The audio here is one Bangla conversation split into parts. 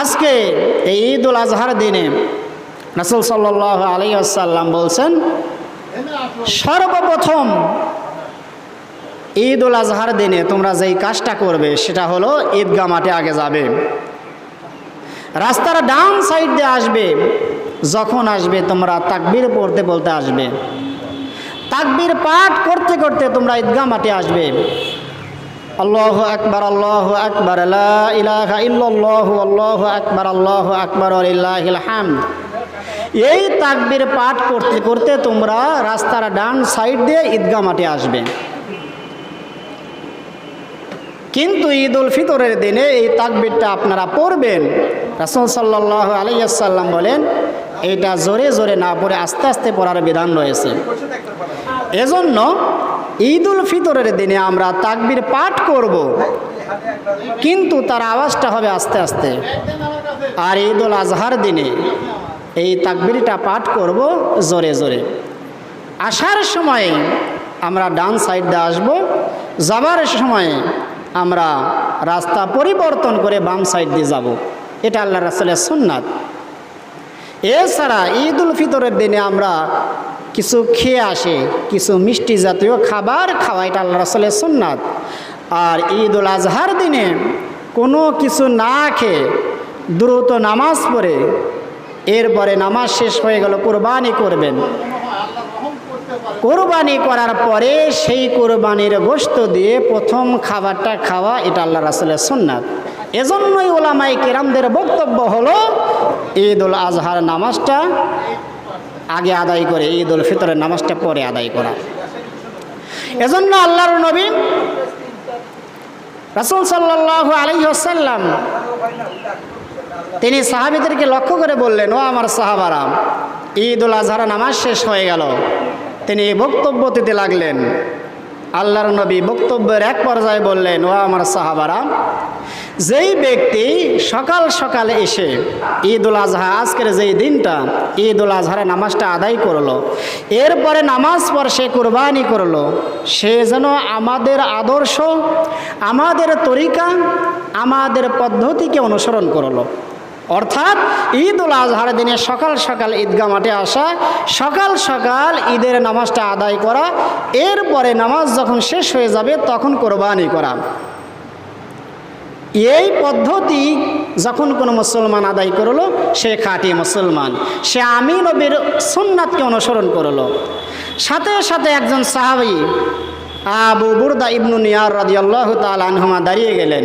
আজকে এই ঈদ উল আজহার দিনে রসুল সাল্লাহ আলী আসাল্লাম বলছেন, সর্বপ্রথম ঈদ উল আজহার দিনে তোমরা যেই কাজটা করবে সেটা হলো ঈদগা মাঠে আগে যাবে। রাস্তার ডান সাইড দিয়ে আসবে, যখন আসবে তোমরা তাকবির পড়তে বলতে আসবে। তাকবির পাঠ করতে করতে তোমরা ঈদগা মাঠে আসবে। আল্লাহ আকবার আল্লাহ আকবার, লা ইলাহা ইল্লাল্লাহু, আল্লাহু আকবার আল্লাহু আকবার হামদ। এই তাকবির পাঠ করতে করতে তোমরা রাস্তার ডান সাইড দিয়ে ঈদগা মাঠে আসবে। কিন্তু ঈদ উল ফিতরের দিনে এই তাকবিরটা আপনারা পড়বেন। রাসুল সাল্লাহ আলাইসাল্লাম বলেন এটা জোরে জোরে না পড়ে আস্তে আস্তে পড়ার বিধান রয়েছে। এজন্য ঈদ উল ফিতরের দিনে আমরা তাকবির পাঠ করব। কিন্তু তার আওয়াজটা হবে আস্তে আস্তে। আর ঈদ উল আজহার দিনে এই তাকবিরটা পাঠ করব জোরে জোরে। আসার সময়ে আমরা ডান সাইড দিয়ে আসব। যাবার সময়ে আমরা রাস্তা পরিবর্তন করে বাম সাইড দিয়ে যাব। এটা আল্লাহ রাসুলের সুন্নাত। এছাড়া ঈদ উল ফিতরের দিনে আমরা কিছু খেয়ে আসে, কিছু মিষ্টি জাতীয় খাবার খাওয়া এটা আল্লাহ রাসুলের সুন্নাত। আর ঈদ উল আজহার দিনে কোনো কিছু না খেয়ে দ্রুত নামাজ পড়ে, এরপরে নামাজ শেষ হয়ে গেল, কোরবানি করবেন। কোরবানি করার পরে সেই কোরবানির গোস্ত দিয়ে প্রথম খাবারটা খাওয়া এটা আল্লাহ রাসুলের সুন্নাত। এজন্যই ওলামাই কেরামদের বক্তব্য হলো ঈদ উল আজহার নামাজটা আগে আদায় করে ঈদ উল ফিতরের নামাজটা পরে আদায় করা। এজন্য আল্লাহর নবী রাসুল সাল্লাহ আলহ্লাম তিনি সাহাবিদেরকে লক্ষ্য করে বললেন, ও আমার সাহাবারা ঈদ উল আজহার নামাজ শেষ হয়ে গেল। তিনি বক্তব্য দিতে লাগলেন আল্লাহর নবী বক্তব্যের এক পর্যায়ে বললেন ও আমার সাহাবারা, যেই ব্যক্তি সকাল সকালে এসে ঈদ উল আজহা, আজকের যেই দিনটা ঈদ উল আজহারে নামাজটা আদায় করল, এরপরে নামাজ পর সে কোরবানি করল, সে যেন আমাদের আদর্শ, আমাদের তরিকা, আমাদের পদ্ধতিকে অনুসরণ করল। অর্থাৎ ঈদ উল আজহার দিনে সকাল সকাল ঈদগা মাঠে আসা, সকাল সকাল ঈদের নামাজটা আদায় করা, এরপরে নামাজ যখন শেষ হয়ে যাবে তখন কোরবানি করা। এই পদ্ধতি যখন কোনো মুসলমান আদায় করল, সে খাঁটি মুসলমান। সে আমি নবীর সুন্নাতকে অনুসরণ করল। সাথে সাথে একজন সাহাবি, আবু বুরদা ইবনু নিয়ার রাদিয়াল্লাহু তাআলা আনহুমা দাঁড়িয়ে গেলেন।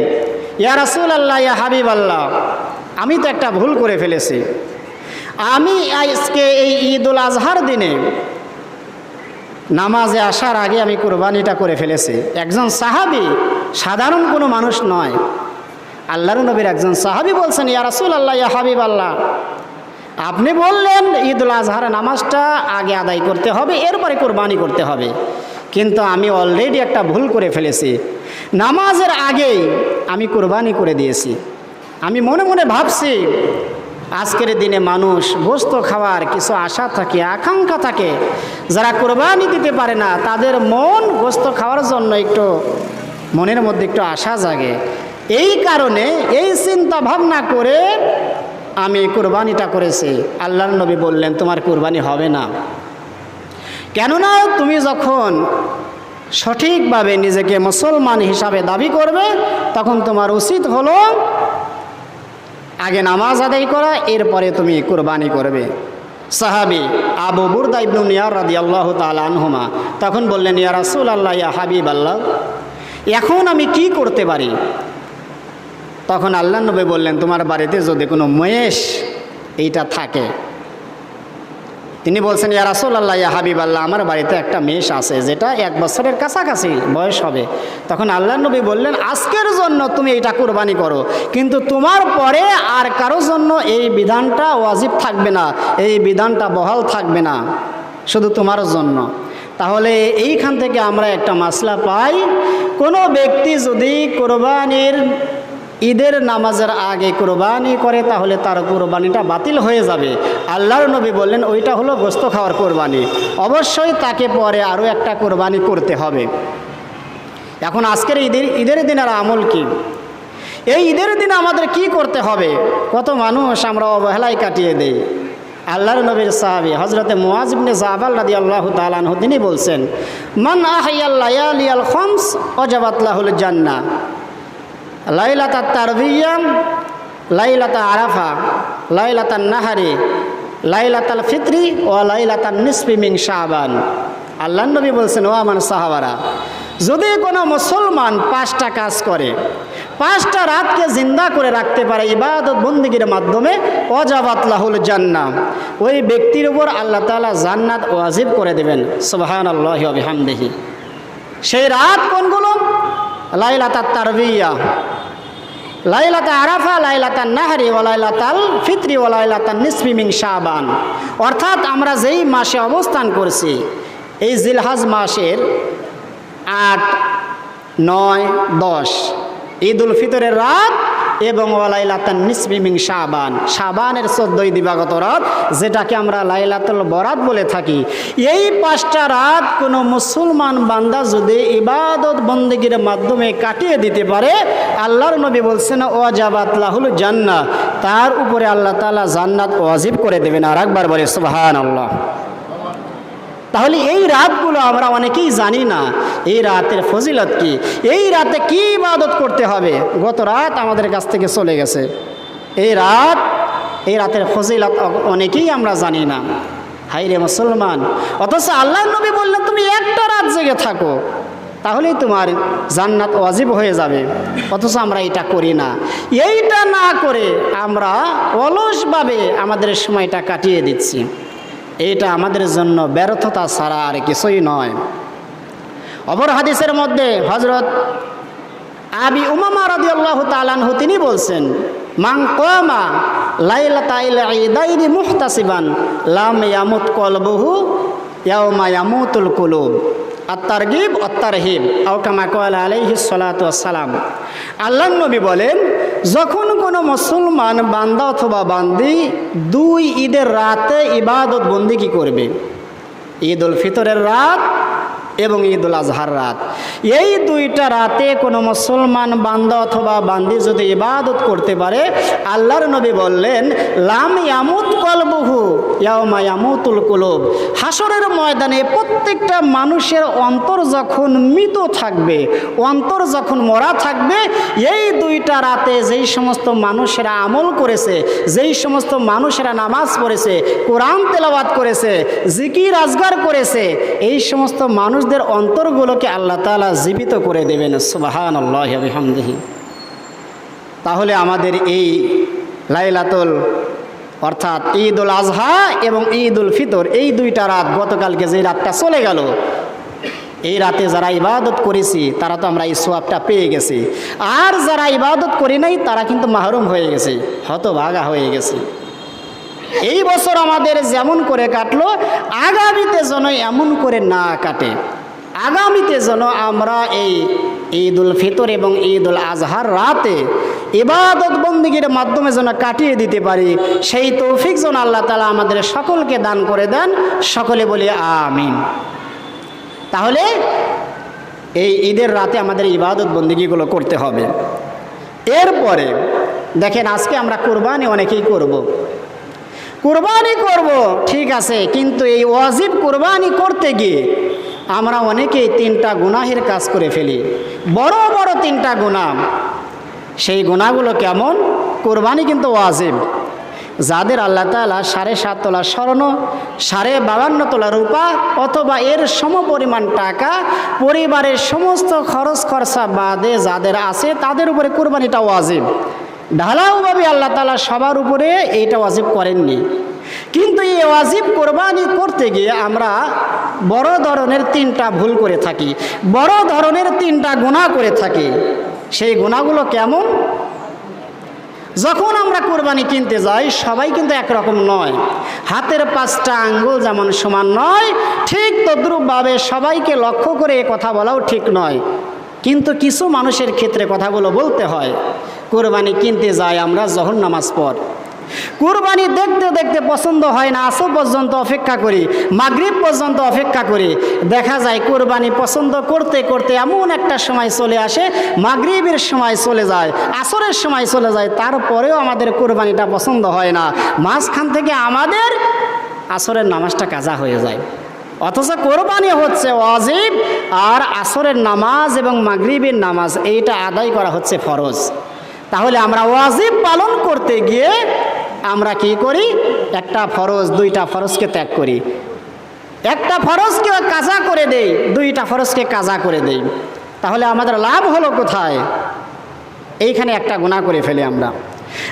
ইয়া রাসুল আল্লাহ ইয়া হাবিব আল্লাহ আমি তো একটা ভুল করে ফেলেছি। আমি আজকে এই ঈদ উল আজহার দিনে নামাজে আসার আগে আমি কোরবানিটা করে ফেলেছি। একজন সাহাবি সাধারণ কোনো মানুষ নয়। আল্লাহর নবীর একজন সাহাবি বলছেন, ইয়া রাসুল আল্লাহ ইয়া হাবিব আল্লাহ আপনি বললেন ঈদ উল আজহার নামাজটা আগে আদায় করতে হবে, এরপরে কোরবানি করতে হবে। কিন্তু আমি অলরেডি একটা ভুল করে ফেলেছি। নামাজের আগেই আমি কোরবানি করে দিয়েছি। আমি মনে মনে ভাবছি, আজকের দিনে মানুষ গোস্ত খাওয়ার কিছু আশা থাকে, আকাঙ্ক্ষা থাকে, যারা কোরবানি দিতে পারে না, তাদের মন গোস্ত খাওয়ার জন্য একটু মনের মধ্যে একটু আশা জাগে। এই কারণে এই চিন্তা ভাবনা করে আমি কোরবানিটা করেছি। আল্লাহর নবী বললেন, তোমার কোরবানি হবে না। কেননা তুমি যখন সঠিকভাবে নিজেকে মুসলমান হিসাবে দাবি করবে, তখন তোমার উচিত হলো আগে নামাজ আদায় করা, এরপরে তুমি কোরবানি করবে। সাহাবি আবু বুরদা ইবনু নিয়ার রাদি আল্লাহ তালহমা তখন বললেন, ইয়া রাসুল আল্লাহ ইয়া হাবিব আল্লাহ এখন আমি কি করতে পারি? তখন আল্লাহ নবী বললেন, তোমার বাড়িতে যদি কোনো মহেশ এইটা থাকে তিনি বলছেন, ইয়া রাসুল আল্লাহ ইয়া হাবিব আল্লাহ আমার বাড়িতে একটা মেষ আছে যেটা এক বছরের কাছাকাছি বয়স হবে। তখন আল্লাহ নবী বললেন, আজকের জন্য তুমি এইটা কোরবানি করো, কিন্তু তোমার পরে আর কারও জন্য এই বিধানটা ওয়াজিব থাকবে না, এই বিধানটা বহাল থাকবে না, শুধু তোমার জন্য। তাহলে এইখান থেকে আমরা একটা মাসলা পাই, কোনো ব্যক্তি যদি কোরবানির ঈদের নামাজের আগে কোরবানি করে, তাহলে তার কোরবানিটা বাতিল হয়ে যাবে। আল্লাহর নবী বললেন, ওইটা হলো গোস্ত খাওয়ার কোরবানি। অবশ্যই তাকে পরে আরও একটা কোরবানি করতে হবে। এখন আজকের ঈদের ঈদের দিনের আমল কি? এই ঈদের দিন আমাদের কি করতে হবে? কত মানুষ আমরা অবহেলায় কাটিয়ে দেই। আল্লাহর নবীর সাহাবি হজরতে মুয়াজিবনে জাবাল রাদি আল্লাহ তালানহ তিনি বলছেন, মান আহাইয়াল খমস অজাবাতলাহুল জান্না লাইলাতা তারভিয়াম লাইলাতা আরাফা লাইলাতা নাহারি, লাইলাতাল ফিত্রি ও লাইলাতান নিসপিমিং শাহবান আল্লাহ নবী বলছেন, ও আমার সাহাবারা, যদি কোনো মুসলমান পাঁচটা কাজ করে, পাঁচটা রাতকে জিন্দা করে রাখতে পারে ইবাদত বন্দীগীর মাধ্যমে অজাবাতলাহুল জান্না ওই ব্যক্তির উপর আল্লাহ তালা জান্নাত ওয়াজিব করে দেবেন। সুবাহান আল্লাহ আবিহামদেহি সেই রাত কোনগুলো? লাইলাতার তারবিয়া। লাইলাতা আরাফা, লাইলাতা নাহারি ও লাইলাতাল ফিত্রি ও লাইলাতা নিসমিমিং শাহবান অর্থাৎ আমরা যেই মাসে অবস্থান করছি, এই জিলহাজ মাসের আট, নয়, দশ ঈদ উল ফিতরের রাত এবং ওয়ালাইলাতান নিসমিমিং শাবান। শাবানের চোদ্দই দিবাগত রাত, যেটাকে আমরা লাইলাতুল বরাত বলে থাকি। এই পাঁচটা রাত কোনো মুসলমান বান্দা যদি ইবাদত বন্দীগীর মাধ্যমে কাটিয়ে দিতে পারে, আল্লাহর নবী বলছেন ওয়াজাবাতলাহুল জান্না তার উপরে আল্লাহ তাআলা জান্নাত ওয়াজিব করে দেবেন। আর একবার বলে সুবহান আল্লাহ তাহলে এই রাতগুলো আমরা অনেকেই জানি না। এই রাতের ফজিলত কি? এই রাতে কি ইবাদত করতে হবে? গত রাত আমাদের কাছ থেকে চলে গেছে। এই রাত, এই রাতের ফজিলত অনেকেই আমরা জানি না। হাই রে মুসলমান। অথচ আল্লাহ নবী বললেন, তুমি একটা রাত জেগে থাকো। তাহলেই তোমার জান্নাত ওয়াজিব হয়ে যাবে। অথচ আমরা এটা করি না। এইটা না করে আমরা অলসভাবে আমাদের সময়টা কাটিয়ে দিচ্ছি। এটা আমাদের জন্য ব্যর্থতা ছাড়া আর কিছুই নয়। অপর হাদিসের মধ্যে হজরত আবি উমামা রাজি আল্লাহ তালানহু তিনি বলছেন মাং কমা লাইলাতা ইদাইনি মুহতাসিবান, লাম ইয়ামুত কলবহু ইয়াউমা ইয়ামুতুল কুলুব। আত্মারগিব অত্তারহিব আউকামাকাল আলহি সালাম আল্লাহ নবী বলেন, যখন কোনো মুসলমান বান্দা অথবা বান্দি দুই ঈদের রাতে ইবাদত বন্দি কি করবে? ঈদ উল ফিতরের রাত এবং ঈদ উল আজহার রাত। এই দুইটা রাতে কোনো মুসলমান বান্দা অথবা বান্দি যদি ইবাদত করতে পারে, আল্লাহর নবী বললেন, লাম ইয়ামুত কলবহু ইয়ামা ইয়ামুতুল কুলুব। হাসরের ময়দানে প্রত্যেকটা মানুষের অন্তর যখন মৃত থাকবে, অন্তর যখন মরা থাকবে, এই দুইটা রাতে যেই সমস্ত মানুষেরা আমল করেছে, যেই সমস্ত মানুষেরা নামাজ পড়েছে, কোরআন তেলাওয়াত করেছে, জিকির আজগার করেছে, এই সমস্ত মানুষদের অন্তরগুলোকে আল্লাহ তাআলা জীবিত করে দেবেন। সুবাহান আল্লাহ তাহলে আমাদের এই লাইলাতুল, অর্থাৎ ঈদ উল আজহা এবং ঈদ উল ফিতর, এই দুইটা রাত গতকালকে যে রাতটা চলে গেল, এই রাতে যারা ইবাদত করেছি, তারা তো আমরা এই সোয়াবটা পেয়ে গেছি। আর যারা ইবাদত করি নাই, তারা কিন্তু মাহরুম হয়ে গেছে, হতভাগা হয়ে গেছে। এই বছর আমাদের যেমন করে কাটলো, আগামীতে যেন এমন করে না কাটে। আগামীতে যেন আমরা এই ঈদ উল ফিতর এবং ঈদ উল আজহার রাতে ইবাদত বন্দীগীর মাধ্যমে যেন কাটিয়ে দিতে পারি, সেই তৌফিক যেন আল্লাহ তালা আমাদের সকলকে দান করে দেন। সকলে বলি আমিন। তাহলে এই ঈদের রাতে আমাদের ইবাদত বন্দিগিগুলো করতে হবে। এরপরে দেখেন আজকে আমরা কোরবানি অনেকেই করব। কোরবানি করব, ঠিক আছে, কিন্তু এই ওয়াজিব কোরবানি করতে গিয়ে আমরা অনেকেই তিনটা গুনাহের কাজ করে ফেলি। বড় বড় তিনটা গুনাহ। সেই গুণাগুলো কেমন? কোরবানি কিন্তু ওয়াজিব। যাদের আল্লাহ তালা সাড়ে সাত তোলা স্বর্ণ, সাড়ে বাবান্ন তোলা রূপা অথবা এর সমপরিমাণ টাকা পরিবারের সমস্ত খরচ খরচা বাদে যাদের আছে তাদের উপরে কোরবানিটা ওয়াজিব। ঢালাওভাবে আল্লাহ তালা সবার উপরে এইটা ওয়াজিব করেননি। কিন্তু এই ওয়াজিব কোরবানি করতে গিয়ে আমরা বড় ধরনের তিনটা ভুল করে থাকি, বড় ধরনের তিনটা গুণা করে থাকি, সেই গুণাগুলো কেমন? যখন আমরা কোরবানি কিনতে যাই, সবাই কিন্তু একরকম নয়। হাতের পাঁচটা আঙ্গুল যেমন সমান নয়, ঠিক তদ্রুপভাবে সবাইকে লক্ষ্য করে এ কথা বলাও ঠিক নয়। কিন্তু কিছু মানুষের ক্ষেত্রে কথাগুলো বলতে হয়, কোরবানি কিনতে যাই আমরা জহর নামাজ পর কুরবানি দেখতে দেখতে পছন্দ হয় না আসো পর্যন্ত অপেক্ষা করি, মাগরিব পর্যন্ত অপেক্ষা করি। দেখা যায় কুরবানি পছন্দ করতে করতে এমন একটা সময় চলে আসে, মাগরিবের সময় চলে যায়, আসরের সময় চলে যায়, তারপরেও আমাদের কুরবানিটা পছন্দ হয় না। মাঝখান থেকে আমাদের আসরের নামাজটা কাজা হয়ে যায়। অথচ কোরবানি হচ্ছে ওয়াজিব আর আসরের নামাজ এবং মাগরিবের নামাজ, এইটা আদায় করা হচ্ছে ফরজ। তাহলে আমরা ওয়াজিব পালন করতে গিয়ে আমরা কি করি? একটা ফরজ, দুইটা ফরজকে ত্যাগ করি। একটা ফরজকে কাজা করে দেই, দুইটা ফরজকে কাজা করে দেই। তাহলে আমাদের লাভ হলো কোথায়? এইখানে একটা গুণা করে ফেলি আমরা।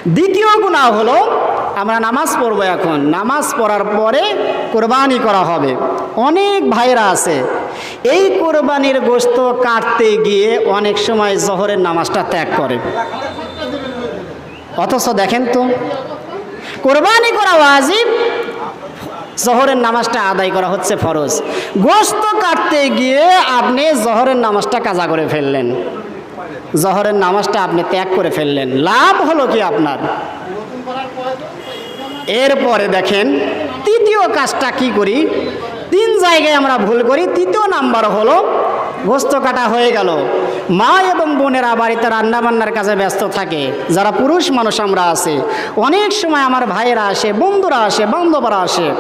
দ্বিতীয় গুণা হলো, আমরা নামাজ পড়ব এখন। নামাজ পড়ার পরে কোরবানি করা হবে। অনেক ভাইরা আছে। এই কোরবানির গোস্ত কাটতে গিয়ে অনেক সময় জহরের নামাজটা ত্যাগ করে। অথচ দেখেন তো কোরবানি করা ওয়াজিব, জহরের নামাজটা আদায় করা হচ্ছে ফরজ। গোস্ত কাটতে গিয়ে আপনি জহরের নামাজটা কাজা করে ফেললেন। জহরের নামাজটা আপনি ত্যাগ করে ফেললেন। লাভ হলো কি আপনার? এরপরে দেখেন, তৃতীয় কাজটা কি করি? তিন জায়গায় আমরা ভুল করি, তৃতীয় নাম্বার হলো গোস্ত কাটা হয়ে গেল। মা এবং বোনেরা বাড়িতে রান্নাবান্নার কাজে ব্যস্ত থাকে। যারা পুরুষ মানুষ আমরা আছে। অনেক সময় আমার ভাইয়েরা আসে, বন্ধুরা আসে, বান্ধবরা আসে।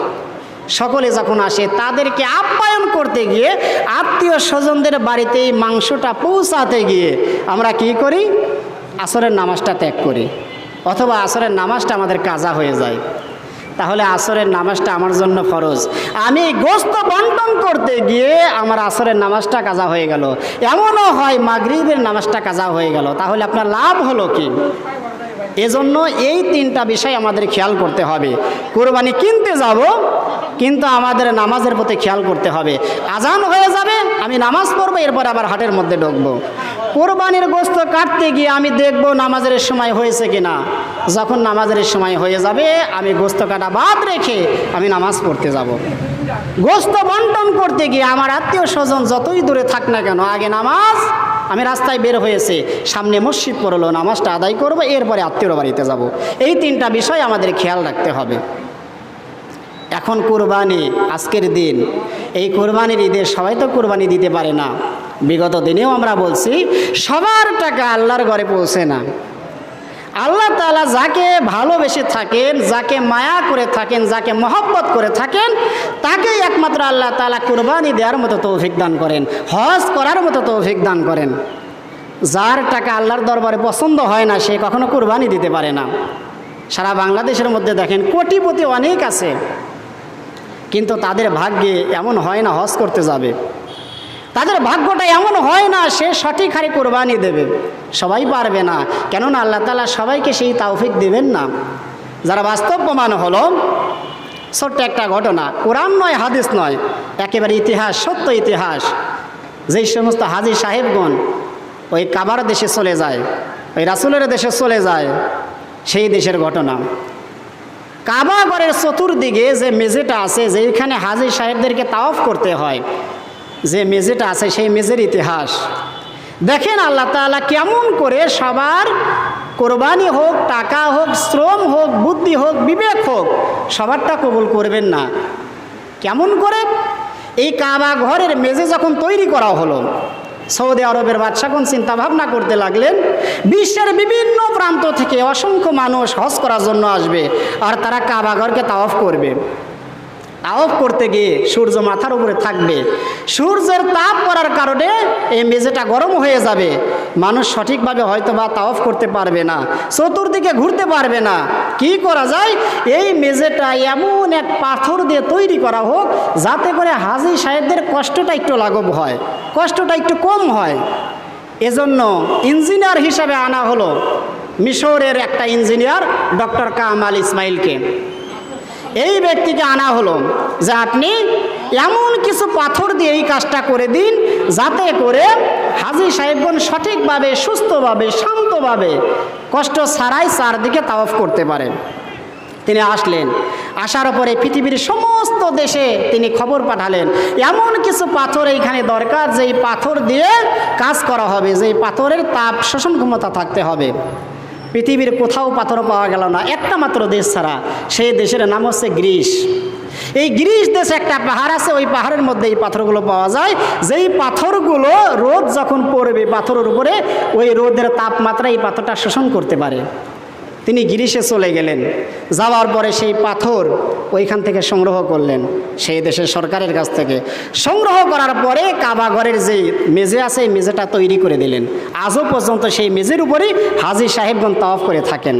সকলে যখন আসে, তাদেরকে আপ্যায়ন করতে গিয়ে আত্মীয় স্বজনদের বাড়িতে এই মাংসটা পৌঁছাতে গিয়ে আমরা কি করি? আসরের নামাজটা ত্যাগ করি। অথবা আসরের নামাজটা আমাদের কাজা হয়ে যায়। তাহলে আসরের নামাজটা আমার জন্য ফরজ। আমি গোস্ত বন্টন করতে গিয়ে আমার আসরের নামাজটা কাজা হয়ে গেল। এমনও হয় মাগরিবের নামাজটা কাজা হয়ে গেল। তাহলে আপনার লাভ হলো কি? এজন্য এই তিনটা বিষয় আমাদের খেয়াল করতে হবে। কোরবানি কিনতে যাব, কিন্তু আমাদের নামাজের প্রতি খেয়াল করতে হবে। আজান হয়ে যাবে, আমি নামাজ পড়ব, এরপর আবার হাটের মধ্যে ঢুকবো। কোরবানির গোস্ত কাটতে গিয়ে আমি দেখব নামাজের সময় হয়েছে কিনা। যখন নামাজের সময় হয়ে যাবে, আমি গোস্ত কাটা বাদ রেখে আমি নামাজ পড়তে যাব। গোস্ত বন্টন করতে গিয়ে আমার আত্মীয় স্বজন যতই দূরে থাক না কেন, আগে নামাজ, আমি রাস্তায় বের হয়েছে, সামনে মসজিদ পড়ল, নামাজটা আদায় করব, এরপরে আত্মীয় বাড়িতে যাব। এই তিনটা বিষয় আমাদের খেয়াল রাখতে হবে। এখন কোরবানি, আজকের দিন। এই কোরবানির ঈদে সবাই তো কোরবানি দিতে পারে না। বিগত দিনেও আমরা বলছি, সবার টাকা আল্লাহর ঘরে পৌঁছে না। আল্লাহ তালা যাকে ভালোবেসে থাকেন, যাকে মায়া করে থাকেন, যাকে মহব্বত করে থাকেন, তাকেই একমাত্র আল্লাহ তালা কোরবানি দেওয়ার মতো তৌফিক দান করেন, হজ করার মতো তৌফিক দান করেন। যার টাকা আল্লাহর দরবারে পছন্দ হয় না, সে কখনো কোরবানি দিতে পারে না। সারা বাংলাদেশের মধ্যে দেখেন, কোটিপতি অনেক আছে। কিন্তু তাদের ভাগ্যে এমন হয় না, হজ করতে যাবে। তাদের ভাগ্যটা এমন হয় না, সে সঠিক হারে কোরবানি দেবে। সবাই পারবে না। কেননা আল্লাহ তালা সবাইকে সেই তাওফিক দেবেন না। যারা বাস্তব প্রমাণ হলো, ছোট্ট একটা ঘটনা। কোরআন নয়, হাদিস নয়। একেবারে ইতিহাস, সত্য ইতিহাস। যেই সমস্ত হাজি সাহেবগণ ওই কাবার দেশে চলে যায়, ওই রাসুলের দেশে চলে যায়, সেই দেশের ঘটনা। কাবা ঘরের চতুর্দিকে যে মেঝেটা আছে যেখানে হাজি সাহেবদেরকে তাওফ করতে হয়, যে মেজেটা আছে সেই মেঝের ইতিহাস। দেখেন আল্লাহ তাআলা কেমন করে সবার কোরবানি হোক, টাকা হোক, শ্রম হোক, বুদ্ধি হোক, বিবেক হোক, সবারটা কবুল করবেন না। কেমন করে? এই কাবা ঘরের মেজে যখন তৈরি করা হলো সৌদি আরবের বাদশাগণ চিন্তা ভাবনা করতে লাগলেন? বিশ্বের বিভিন্ন প্রান্ত থেকে অসংখ্য মানুষ হজ করার জন্য আসবে আর তারা কাবাঘরকে তাওয়াফ করবে। তাওয়াফ করতে গিয়ে সূর্য মাথার উপরে থাকবে। সূর্যের তাপ পড়ার কারণে এই মেঝেটা গরম হয়ে যাবে। মানুষ সঠিকভাবে হয়তো বা তাওয়াফ করতে পারবে না, চতুর্দিকে ঘুরতে পারবে না। কি করা যায়? এই মেঝেটা এমন এক পাথর দিয়ে তৈরি করা হোক, যাতে করে হাজি সাহেবদের কষ্টটা একটু লাঘব হয়, কষ্টটা একটু কম হয়। এজন্য ইঞ্জিনিয়ার হিসাবে আনা হলো মিশরের একটা ইঞ্জিনিয়ার, ডক্টর কামাল ইসমাইলকে। এই ব্যক্তিকে আনা হলো যে আপনি এমন কিছু পাথর দিয়ে এই কাজটা করে দিন যাতে করে হাজি সাহেবগণ সঠিকভাবে, সুস্থভাবে, শান্তভাবে কষ্ট ছাড়াই চারদিকে তাওয়াফ করতে পারেন তিনি আসলেন, আসার পরে পৃথিবীর সমস্ত দেশে তিনি খবর পাঠালেন, এমন কিছু পাথর এইখানে দরকার যেই পাথর দিয়ে কাজ করা হবে, যেই পাথরের তাপ, শোষণ ক্ষমতা থাকতে হবে। পৃথিবীর কোথাও পাথর পাওয়া গেল না, একটা মাত্র দেশ ছাড়া, সেই দেশের নাম হচ্ছে গ্রিস। এই গ্রিস দেশে একটা পাহাড় আছে, ওই পাহাড়ের মধ্যে এই পাথরগুলো পাওয়া যায়। যেই পাথরগুলো রোদ যখন পড়বে, পাথরের উপরে, ওই রোদের তাপমাত্রা এই পাথরটা শোষণ করতে পারে। তিনি গিরিশে চলে গেলেন। যাওয়ার পরে সেই পাথর ওইখান থেকে সংগ্রহ করলেন সেই দেশের সরকারের কাছ থেকে। সংগ্রহ করার পরে কাবাঘরের যে মেজে আছে, এই মেজেটা তৈরি করে দিলেন। আজও পর্যন্ত সেই মেজের উপরেই হাজি সাহেবগণ তাওয়াফ করে থাকেন।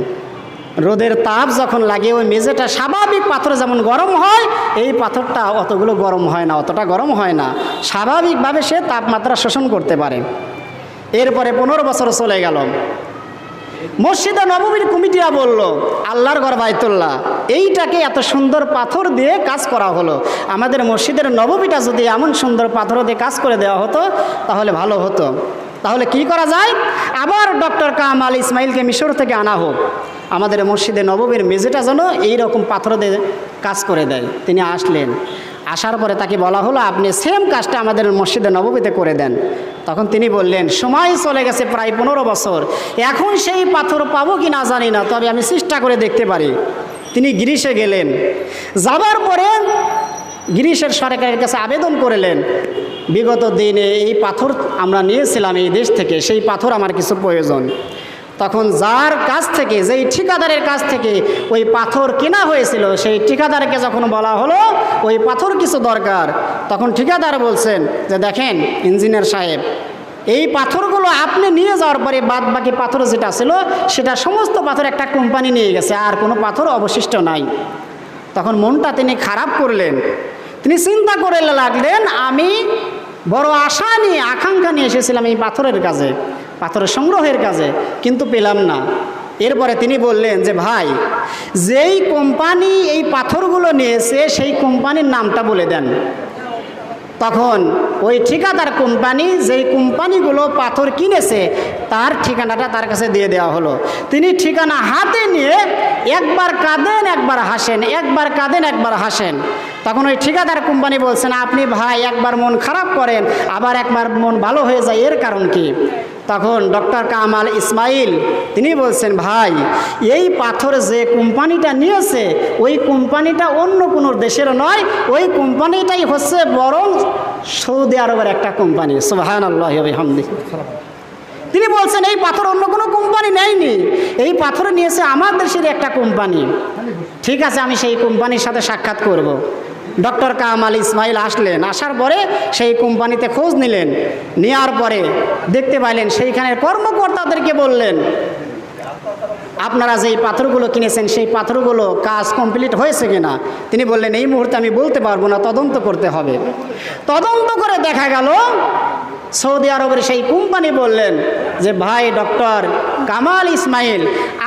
রোদের তাপ যখন লাগে, ওই মেঝেটা স্বাভাবিক পাথর যেমন গরম হয়, এই পাথরটা অতগুলো গরম হয় না, অতটা গরম হয় না। স্বাভাবিকভাবে সে তাপমাত্রা শোষণ করতে পারে। এরপরে পনেরো বছর চলে গেল। মসজিদে নবমীর কমিটিরা বলল, আল্লাহর ঘর বাইতুল্লাহ। এইটাকে এত সুন্দর পাথর দিয়ে কাজ করা হলো। আমাদের মসজিদের নবমীটা যদি এমন সুন্দর পাথর দিয়ে কাজ করে দেওয়া হতো, তাহলে ভালো হতো। তাহলে কি করা যায়? আবার ডক্টর কামাল ইসমাইলকে মিশর থেকে আনা হোক। আমাদের মসজিদে নবমীর মেজেটা যেন এইরকম পাথর দিয়ে কাজ করে দেয়। তিনি আসলেন। আসার পরে তাকে বলা হলো, আপনি সেম কাজটা আমাদের মসজিদে নবমীতে করে দেন। তখন তিনি বললেন, সময় চলে গেছে প্রায় পনেরো বছর। এখন সেই পাথর পাবো কি না জানি না, তবে আমি চেষ্টা করে দেখতে পারি। তিনি গ্রিসে গেলেন। যাবার পরে গ্রিসের সরকারের কাছে আবেদন করলেন, বিগত দিনে এই পাথর আমরা নিয়েছিলাম এই দেশ থেকে, সেই পাথর আমার কিছু প্রয়োজন। তখন যার কাছ থেকে, যেই ঠিকাদারের কাছ থেকে ওই পাথর কেনা হয়েছিল, সেই ঠিকাদারকে যখন বলা হলো, ওই পাথর কিছু দরকার, তখন ঠিকাদার বলছেন যে, দেখেন ইঞ্জিনিয়ার সাহেব, এই পাথরগুলো আপনি নিয়ে যাওয়ার পরে বাদ বাকি পাথর যেটা ছিল, সেটা সমস্ত পাথর একটা কোম্পানি নিয়ে গেছে, আর কোনো পাথর অবশিষ্ট নাই। তখন মনটা তিনি খারাপ করলেন। তিনি চিন্তা করে লাগলেন, আমি বড় আশা নিয়ে, আকাঙ্ক্ষা নিয়ে এসেছিলাম এই পাথরের কাজে। পাথরের সংগ্রহের কাজে, কিন্তু পেলাম না। এরপরে তিনি বললেন যে, ভাই, যেই কোম্পানি এই পাথরগুলো নিয়েছে, সেই কোম্পানির নামটা বলে দেন। তখন ওই ঠিকাদার কোম্পানি যেই কোম্পানিগুলো পাথর কিনেছে, তার ঠিকানাটা তার কাছে দিয়ে দেওয়া হলো। তিনি ঠিকানা হাতে নিয়ে একবার কাঁদেন, একবার হাসেন, একবার কাঁদেন, একবার হাসেন। তখন ওই ঠিকাদার কোম্পানি বলছেন, আপনি ভাই, একবার মন খারাপ করেন, আবার একবার মন ভালো হয়ে যায়, এর কারণ কি? তখন ডক্টর কামাল ইসমাইল, তিনি বলছেন, ভাই, এই পাথর যে কোম্পানিটা নিয়েছে, ওই কোম্পানিটা অন্য কোনো দেশের নয়, ওই কোম্পানিটাই হচ্ছে বরং সৌদি আরবের একটা কোম্পানি। সুবাহান আল্লাহ হামদি তিনি বলছেন, এই পাথর অন্য কোনো কোম্পানি নেয়নি। এই পাথর নিয়েছে আমার দেশের একটা কোম্পানি। ঠিক আছে, আমি সেই কোম্পানির সাথে সাক্ষাৎ করব। ডক্টর কামাল ইসমাইল আসলেন। আসার পরে সেই কোম্পানিতে খোঁজ নিলেন। নেওয়ার পরে দেখতে পাইলেন সেইখানের কর্মকর্তাদেরকে বললেন, আপনারা যেই পাথরগুলো কিনেছেন, সেই পাথরগুলো কাজ কমপ্লিট হয়েছে কিনা? তিনি বললেন, এই মুহূর্তে আমি বলতে পারব না, তদন্ত করতে হবে। তদন্ত করে দেখা গেল, সৌদি আরবের সেই কোম্পানি বললেন যে, ভাই, ডক্টর কামাল ইসমাইল,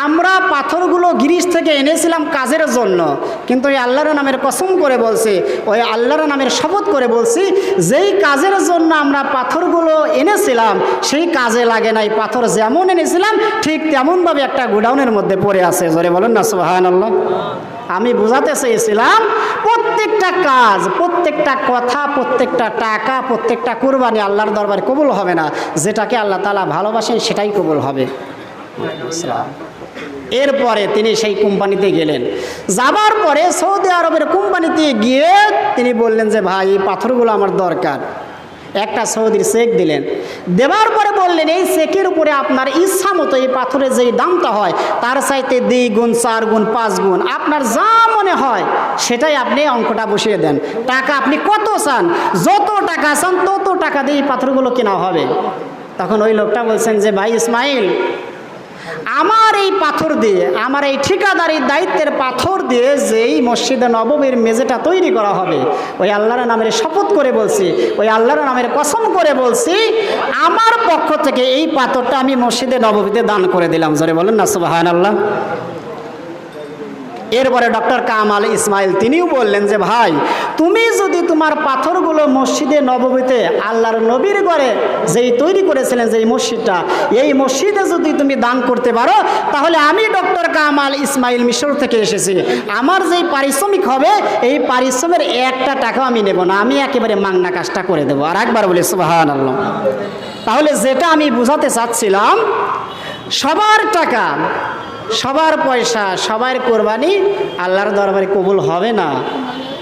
আমরা পাথরগুলো গিরিশ থেকে এনেছিলাম কাজের জন্য। কিন্তু ওই আল্লাহর নামের কসম করে বলছি, ওই আল্লাহর নামের শপথ করে বলছি, যেই কাজের জন্য আমরা পাথরগুলো এনেছিলাম, সেই কাজে লাগে নাই। পাথর যেমন এনেছিলাম, ঠিক তেমনভাবে একটা গোডাউনের মধ্যে পড়ে আছে। জোরে বলেন না সুহান আল্লাহ আমি বোঝাতে চেয়েছিলাম, প্রত্যেকটা কাজ, প্রত্যেকটা কথা, প্রত্যেকটা টাকা, প্রত্যেকটা কোরবানি আল্লাহর দরবারে কবুল হবে না। যেটাকে আল্লাহ তালা ভালোবাসেন, সেটাই কবুল হবে। এরপরে তিনি সেই কোম্পানিতে গেলেন। যাবার পরে সৌদি আরবের কোম্পানিতে গিয়ে তিনি বললেন যে, ভাই, এই পাথরগুলো আমার দরকার। একটা সৌদির চেক দিলেন। দেওয়ার পরে বললেন, এই চেকের উপরে আপনার ইচ্ছা মতো এই পাথরের যেই দামটা হয়, তার চাইতে দুই গুণ, চার গুণ, পাঁচ গুণ, আপনার যা মনে হয়, সেটাই আপনি অঙ্কটা বসিয়ে দেন। টাকা আপনি কত চান? যত টাকা চান, তত টাকা দিয়ে এই পাথরগুলো কেনা হবে। তখন ওই লোকটা বলছেন যে, ভাই, ইসমাইল আমার এই পাথর দিয়ে, আমার এই ঠিকাদারির দায়িত্বের পাথর দিয়ে যেই মসজিদে নবমীর মেজেটা তৈরি করা হবে, ওই আল্লাহর নামের শপথ করে বলছি, ওই আল্লাহর নামের কসম করে বলছি, আমার পক্ষ থেকে এই পাথরটা আমি মসজিদে নবমীতে দান করে দিলাম। জোরে বলেন না সুবাহান আল্লাহ এরপরে ডক্টর কামাল ইসমাইল তিনিও বললেন যে, ভাই, তুমি যদি তোমার পাথরগুলো মসজিদে নবমীতে আল্লাহর নবীর ঘরে যেই তৈরি করেছিলেন, যেই মসজিদটা, এই মসজিদে যদি তুমি দান করতে পারো, তাহলে আমি ডক্টর কামাল ইসমাইল মিশর থেকে এসেছি। আমার যেই পারিশ্রমিক হবে, এই পারিশ্রমের একটা টাকাও আমি নেব না, আমি একেবারে মাংনা কাজটা করে দেবো। আর একবার বলি সুবাহান আল্লাহ তাহলে যেটা আমি বোঝাতে চাচ্ছিলাম, সবার টাকা সবার পয়সা, সবার কোরবানি আল্লাহর দরবারে কবুল হবে না।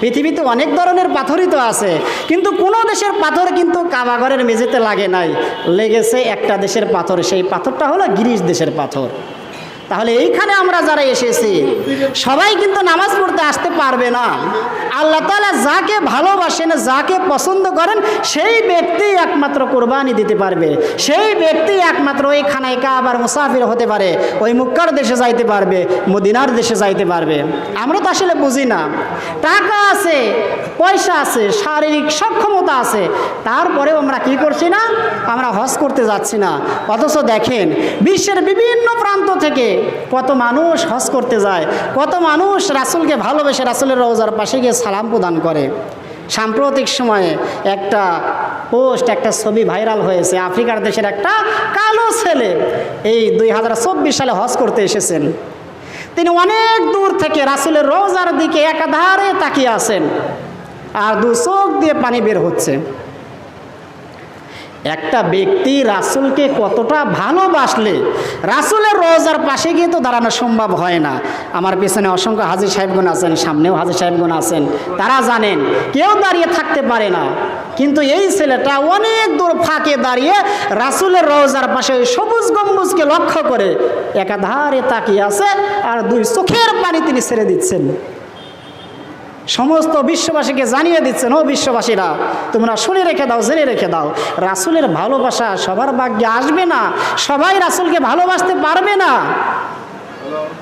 পৃথিবীতে অনেক ধরনের পাথরই তো আছে, কিন্তু কোনো দেশের পাথর কিন্তু কাবাঘরের মেঝেতে লাগে নাই। লেগেছে একটা দেশের পাথর, সেই পাথরটা হলো গিরিশ দেশের পাথর। তাহলে এইখানে আমরা যারা এসেছি, সবাই কিন্তু নামাজ পড়তে আসতে পারবে না। আল্লাহ তালা যাকে ভালোবাসেন, যাকে পছন্দ করেন, সেই ব্যক্তি একমাত্র কোরবানি দিতে পারবে। সেই ব্যক্তি একমাত্র ওই খানায় কাবার মুসাফির হতে পারে, ওই মুক্কার দেশে যাইতে পারবে, মদিনার দেশে যাইতে পারবে। আমরা তো আসলে বুঝি না। টাকা আছে, পয়সা আছে, শারীরিক সক্ষমতা আছে, তারপরেও আমরা কি করছি না? আমরা হজ করতে যাচ্ছি না। অথচ দেখেন, বিশ্বের বিভিন্ন প্রান্ত থেকে কত মানুষ হজ করতে যায়, কত মানুষ রাসুলকে ভালোবেসে রাসুলের রোজার পাশে গিয়ে সালাম প্রদান করে। সাম্প্রতিক সময়ে একটা পোস্ট, একটা ছবি ভাইরাল হয়েছে, আফ্রিকার দেশের একটা কালো ছেলে, এই দুই হাজার চব্বিশ সালে হজ করতে এসেছেন। তিনি অনেক দূর থেকে রাসুলের রোজার দিকে একাধারে তাকিয়ে আছেন, আর দু চোখ দিয়ে পানি বের হচ্ছে। একটা ব্যক্তি রাসুলকে কতটা ভালোবাসলে, রাসুলের রোজার পাশে গিয়ে তো দাঁড়ানো সম্ভব হয় না। আমার পেছনে অসংখ্য হাজির সাহেবগুন আছেন, সামনেও হাজির সাহেবগুন আছেন, তারা জানেন, কেউ দাঁড়িয়ে থাকতে পারে না। কিন্তু এই ছেলেটা অনেক দূর ফাঁকে দাঁড়িয়ে রাসুলের রোজার পাশে সবুজ গম্বুজকে লক্ষ্য করে, একাধারে তাকিয়ে আছে আর দুই চোখের পানি তিনি ছেড়ে দিচ্ছেন। সমস্ত বিশ্ববাসীকে জানিয়ে দিচ্ছেন, ও বিশ্ববাসীরা, তোমরা শুনে রেখে দাও, জেনে রেখে দাও। রাসুলের ভালোবাসা সবার ভাগ্যে আসবে না। সবাই রাসুলকে ভালোবাসতে পারবে না।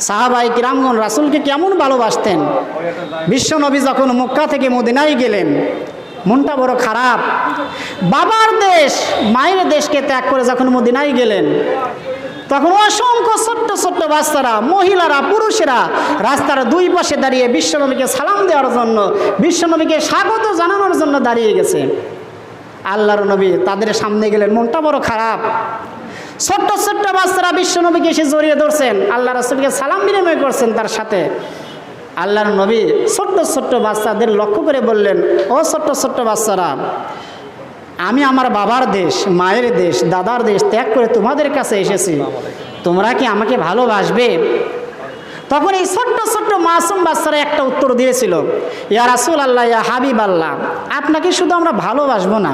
সাহাবাই কিরামগণ রাসুলকে কেমন ভালোবাসতেন? বিশ্বনবী যখন মক্কা থেকে মদিনায় গেলেন, মনটা বড় খারাপ। বাবার দেশ, মায়ের দেশকে ত্যাগ করে যখন মদিনায় গেলেন তখন অসংখ্য ছোট্ট ছোট্ট বাচ্চারা, মহিলারা, পুরুষেরা রাস্তার দুই পাশে দাঁড়িয়ে বিশ্বনবীকে সালাম দেওয়ার জন্য বিশ্বনবীকে স্বাগত জানানোর জন্য দাঁড়িয়ে গেছে। আল্লাহর নবী তাদের সামনে গেলেন, মনটা বড় খারাপ। ছোট্ট ছোট্ট বাচ্চারা বিশ্বনবীকে এসে জড়িয়ে ধরছেন, আল্লাহ রসুলকে সালাম বিনিময় করছেন তার সাথে। আল্লাহর নবী ছোট্ট ছোট্ট বাচ্চাদের লক্ষ্য করে বললেন, ও ছোট্ট ছোট্ট বাচ্চারা আমি আমার বাবার দেশ, মায়ের দেশ, দাদার দেশ ত্যাগ করে তোমাদের কাছে এসেছি। তোমরা কি আমাকে ভালোবাসবে? তখন এই ছোট্ট ছোট্ট মাসুম বাচ্চারা একটা উত্তর দিয়েছিল, ইয়া রাসুল আল্লাহ ইয়া হাবিব আল্লাহ আপনাকে শুধু আমরা ভালোবাসবো না।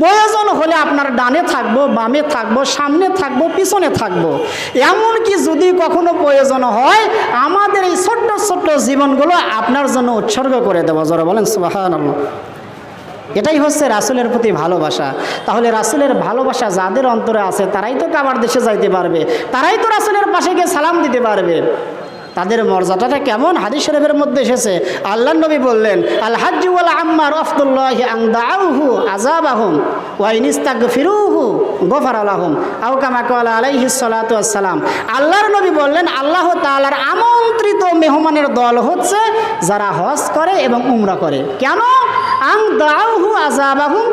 প্রয়োজন হলে আপনার ডানে থাকব, বামে থাকব, সামনে থাকব, পিছনে থাকব। এমনকি যদি কখনো প্রয়োজন হয়, আমাদের এই ছোট্ট ছোট্ট জীবনগুলো আপনার জন্য উৎসর্গ করে দেবো। জোরে বলেন সুবাহান এটাই হচ্ছে রাসুলের প্রতি ভালোবাসা। তাহলে রাসুলের ভালোবাসা যাদের অন্তরে আছে, তারাই তো কাবার দেশে যাইতে পারবে। তারাই তো রাসুলের পাশে গিয়ে সালাম দিতে পারবে। তাদের মর্যাদাটা কেমন? হাদিস শরীফের মধ্যে এসেছে আল্লাহ নবী বললেন আল আম্মা ওয়াল আম্মার আফদুল্লাহ আংদাউহু আযাবাহুম ওয়া ইনিস্তাগফিরুহু গফার আলাহুম আও কামা ক্বালা আলাইহি সালাতু আল্লাহর নবী বললেন, আল্লাহ তাআলার আমন্ত্রিত মেহমানের দল হচ্ছে যারা হজ করে এবং উমরা করে। কেন? আং দাউহু আযাবাহুম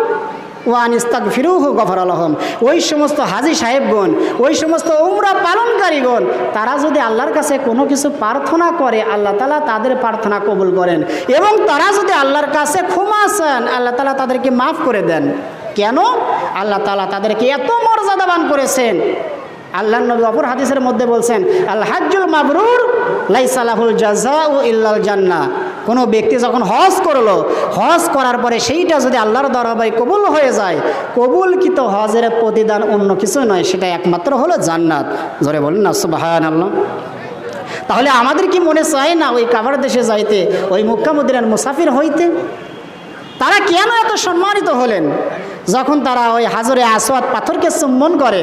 ওয়ান ইস্তাক ফিরুহু গফর আলহম ওই সমস্ত হাজি সাহেবগণ, ওই সমস্ত উমরা পালনকারীগণ, তারা যদি আল্লাহর কাছে কোনো কিছু প্রার্থনা করে, আল্লাহ তালা তাদের প্রার্থনা কবুল করেন। এবং তারা যদি আল্লাহর কাছে ক্ষমা চান, আল্লাহ তালা তাদেরকে মাফ করে দেন। কেন? আল্লাহ তালা তাদেরকে এত মর্যাদাবান করেছেন। আল্লাহ নবী অপর হাদিসের মধ্যে বলছেন, আল হাজ্জুল মাবরুর লাইসালাহুল জাজা ও ইল্লাল জান্না কোনো ব্যক্তি যখন হজ করল, হজ করার পরে সেইটা যদি আল্লাহর দরবারে কবুল হয়ে যায়, কবুলকৃত হজের প্রতিদান অন্য কিছু নয়, সেটা একমাত্র হলো জান্নাত। জোরে বলেন না সুবাহান আল্লাহ তাহলে আমাদের কি মনে চায় না ওই কাবার দেশে যাইতে, ওই মুক্কামুদ্দিনের মুসাফির হইতে? তারা কেন এত সম্মানিত হলেন? যখন তারা ওই হাজরে আসওয়াত পাথরকে চুম্বন করে